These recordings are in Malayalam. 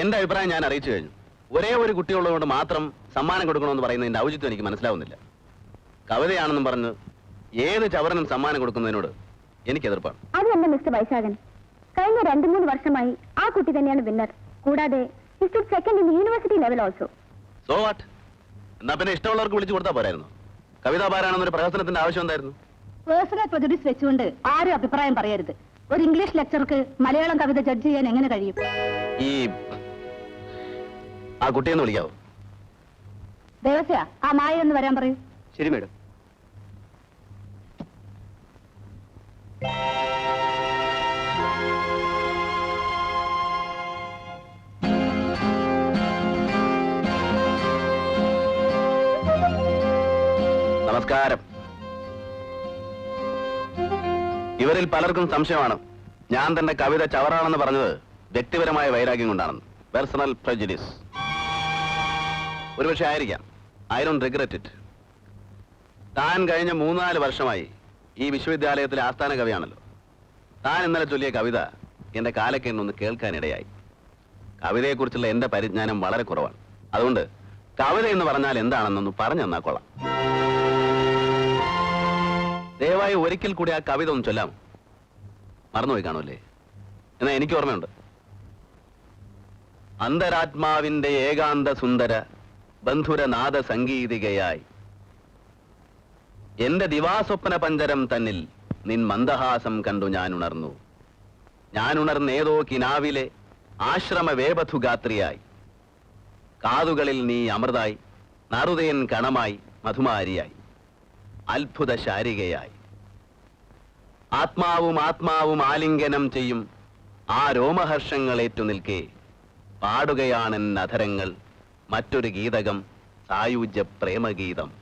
എന്റെ അഭിപ്രായം ഞാൻ അറിയിച്ചു കഴിഞ്ഞു. ഒരേ ഒരു കുട്ടിയുള്ളതുകൊണ്ട് മാത്രം സമ്മാനം കൊടുക്കണമെന്ന് പറയുന്നതിന്റെ ഔചിത്യം എനിക്ക് മനസ്സിലാവുന്നില്ല. കവിതയാണെന്നും പറഞ്ഞ് ഏത് ചവറിനും സമ്മാനം കൊടുക്കുന്നതിനോട് എനിക്ക് എതിർപ്പാണ്. അത് തന്നെ മിസ്റ്റർ വൈശാഖൻ. കഴിഞ്ഞ രണ്ടു മൂന്ന് വർഷമായി ആ കുട്ടി തന്നെയാണ് വിന്നർ. കൂടാതെ second in university level also. So what എന്നാ പിന്നെ ഇഷ്ടമുള്ളവർക്ക് വിളിച്ചു കൊടുത്താൽ പോരായിരുന്നു. കവിതാ പാരാണെന്നൊരു പ്രഹസനത്തിന്റെ ആവശ്യം എന്തായിരുന്നു? പേഴ്സണൽ പ്രൊജഡീസ് വെച്ചുകൊണ്ട് ആരും അഭിപ്രായം പറയരുത്. ഒരു ഇംഗ്ലീഷ് ലെക്ചർക്ക് മലയാളം കവിത ജഡ്ജ് ചെയ്യാൻ എങ്ങനെ കഴിയും? ഈ ആ കുട്ടിയെന്ന് വിളിക്കാവോ? ദേവസ്യ ആ മായ വരാൻ പറയൂ. ശരി മേഡം. നമസ്കാരം. ഇവരിൽ പലർക്കും സംശയമാണ്. ഞാൻ തന്റെ കവിത ചവറാണെന്ന് പറഞ്ഞത് വ്യക്തിപരമായ വൈരാഗ്യം കൊണ്ടാണെന്ന്. Personal prejudice. ഒരുപക്ഷെ ആയിരിക്കാം. ഐ ഡോണ്ട് റിഗ്രറ്റ് ഇറ്റ് താൻ കഴിഞ്ഞ മൂന്നാൽ വർഷമായി ഈ വിശ്വവിദ്യാലയത്തിലെ ആസ്ഥാന കവിയാണല്ലോ. താൻ ഇന്നലെ ചൊല്ലിയ കവിത എന്റെ കാലക്കേണ്ടൊന്ന് കേൾക്കാനിടയായി. കവിതയെക്കുറിച്ചുള്ള എന്റെ പരിജ്ഞാനം വളരെ കുറവാണ്. അതുകൊണ്ട് കവിത എന്ന് പറഞ്ഞാൽ എന്താണെന്നൊന്ന് പറഞ്ഞു തന്നാൽ കൊള്ളാം. ദയവായി ഒരിക്കൽ കൂടി ആ കവിത ഒന്ന് ചൊല്ലാമോ മറന്നുപോയി കാണുമല്ലേ? എന്നാ എനിക്ക് ഓർമ്മയുണ്ട്. അന്തരാത്മാവിന്റെ ഏകാന്ത സുന്ദര ബന്ധുരനാദ സംഗീതികയായി എന്റെ ദിവാസ്വപ്ന പഞ്ചരം തന്നിൽ നിൻ മന്ദഹാസം കണ്ടു ഞാൻ ഉണർന്നു ഞാൻ ഉണർന്നേതോ കിനാവിലെ ആശ്രമ വേപഥുഗാത്രിയായി കാതുകളിൽ നീ അമൃതായി നറുതയൻ കണമായി മധുമാരിയായി. അത്ഭുത ശാരികയായി ആത്മാവും ആത്മാവും ആലിംഗനം ചെയ്യും ആ രോമഹർഷങ്ങൾ നിൽക്കേ. പാടുകയാണെൻ അധരങ്ങൾ മറ്റൊരു ഗീതകം സായുജ്യ പ്രേമഗീതം.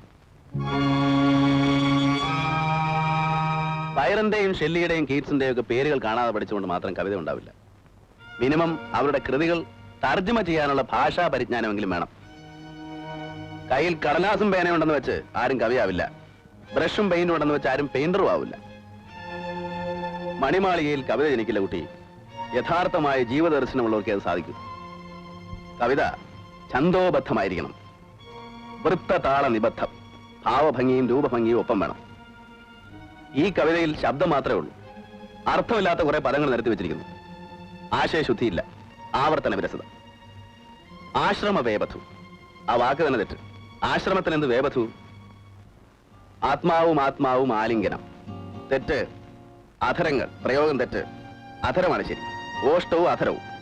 ബൈറന്റെയും ഷെല്ലിയുടെയും കീറ്റ്സിന്റെയും ഒക്കെ പേരുകൾ കാണാതെ പഠിച്ചുകൊണ്ട് മാത്രം കവിത ഉണ്ടാവില്ല. മിനിമം അവരുടെ കൃതികൾ തർജമ ചെയ്യാനുള്ള ഭാഷാ പരിജ്ഞാനമെങ്കിലും വേണം. കയ്യിൽ കടലാസും പേനയുണ്ടെന്ന് വെച്ച് ആരും കവിയാവില്ല. ബ്രഷും പെയിന്റും ഉണ്ടെന്ന് വെച്ച് ആരും പെയിന്ററും ആവില്ല. മണിമാളികയിൽ കവിത ജനിക്കില്ല കുട്ടി. യഥാർത്ഥമായ ജീവദർശനമുള്ളവർക്ക് അത് സാധിക്കും. കവിത ഛന്തോബദ്ധമായിരിക്കണം വൃത്തതാള നിബദ്ധം ഭാവഭംഗിയും രൂപഭംഗിയും ഒപ്പം വേണം. ഈ കവിതയിൽ ശബ്ദം മാത്രമേ ഉള്ളൂ. അർത്ഥമില്ലാത്ത കുറെ പദങ്ങൾ നിരത്തി വെച്ചിരിക്കുന്നു. ആശയശുദ്ധിയില്ല. ആവർത്തന വിരസത. ആശ്രമ വേപഥു ആ വാക്ക് തന്നെ തെറ്റ്. ആശ്രമത്തിനെന്ത് വേപഥു ആത്മാവും ആത്മാവും ആലിംഗനം. തെറ്റ്. അധരങ്ങൾ. പ്രയോഗം തെറ്റ്. അധരമാണ് ശരി. ഓഷ്ടവും അധരവും.